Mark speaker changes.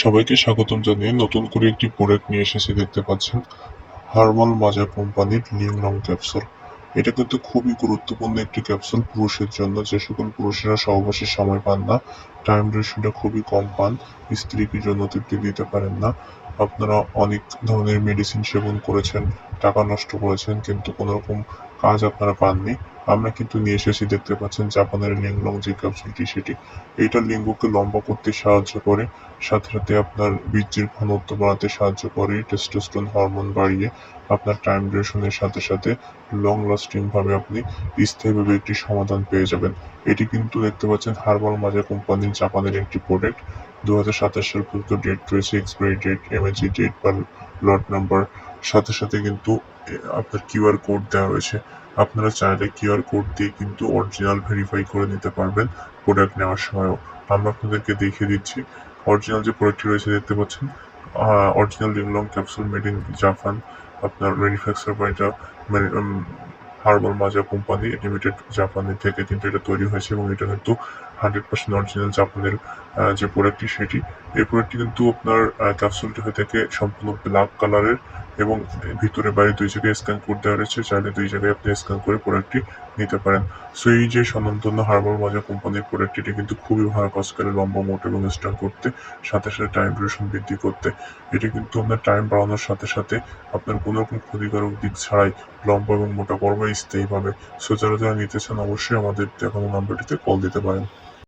Speaker 1: সবাইকে স্বাগতম জানিয়ে নতুন করে একটি প্রোডাক্ট নিয়ে এসেছি, দেখতে পাচ্ছেন? হার্বাল মাজা কোম্পানির লিং লং ক্যাপসুল এটা কিন্তু খুবই গুরুত্বপূর্ণ একটি ক্যাপসুল পুরুষের জন্য। যে সকল পুরুষেরা সহবাসের সময় পান না টাইম ডিউরেশনটা খুবই কম পান, স্ত্রীকে জন্য তৃপ্তি দিতে পারেন না। আপনারা অনেক ধরনের মেডিসিন সেবন করেছেন, টাকা নষ্ট করেছেন, কিন্তু কোনো রকম কাজ আপনারা পাননি। আমরা কিন্তু নিয়ে এসেছি, দেখতে পাচ্ছেন জাপানের লিংলং যে ক্যাপসুলটি, সেটি। এইটা লিঙ্গকে লম্বা করতে সাহায্য করে, সাথে সাথে আপনার বীর্যের ঘনত্ব বাড়াতে সাহায্য করে টেস্টোস্টেরন হরমোন বাড়িয়ে আপনার টাইম ডিউরেশনের সাথে সাথে লং লাস্টিং ভাবে আপনি স্থায়ীভাবে একটি সমাধান পেয়ে যাবেন। এটি কিন্তু দেখতে পাচ্ছেন হার্বাল মাজা কোম্পানির জাপানের একটি প্রোডাক্ট দু হাজার সাতাশ সাল পর্যন্ত ডেট রয়েছে এক্সপায়ারি ডেট এমএজি ডেট বা লট নাম্বার সাথে সাথে কিন্তু আপনার কিউআর কোড দেওয়া রয়েছে আপনারা চাইলে কিউআর কোড দিয়ে কিন্তু অরিজিনাল ভেরিফাই করে নিতে পারবেন প্রোডাক্ট নেওয়ার সময়ও। আমরা আপনাদেরকে দেখিয়ে দিচ্ছি। অরিজিনাল যে প্রোডাক্টটি রয়েছে দেখতে পাচ্ছেন original Linglong capsule made in Japan আপনার ম্যানুফ্যাকচার বা এটা হার্বাল মাজা কোম্পানি লিমিটেড জাপানের থেকে কিন্তু এটা তৈরি হয়েছে এবং এটা কিন্তু হান্ড্রেড পার্সেন্ট অরিজিনাল জাপানের যে প্রোডাক্টটি সেটি। এই প্রোডাক্টটি কিন্তু আপনার ক্যাপসুলটি হয়ে থাকে সম্পূর্ণ ব্ল্যাক কালারের এবং ভিতরে বাইরে দুই জায়গায় স্ক্যান কোড দেওয়া রয়েছে। চাইলে দুই জায়গায় আপনি স্ক্যান করে প্রোডাক্টটি নিতে পারেন। সো এই যে স্বনামধন্য হার্বাল মাজা কোম্পানির প্রোডাক্ট এটি কিন্তু খুবই ভালো কাজ করে লম্বা, মোট এবং স্ট্রং করতে, সাথে সাথে টাইম ডিউরেশন বৃদ্ধি করতে। এটি কিন্তু আপনার টাইম বাড়ানোর সাথে সাথে আপনার কোনো রকম ক্ষতিকারক দিক ছাড়াই লম্বা এবং মোটা করবে স্থায়ীভাবে। সচরাচর নিতে চান অবশ্যই আমাদের দেখানো নাম্বারটিতে কল দিতে পারেন।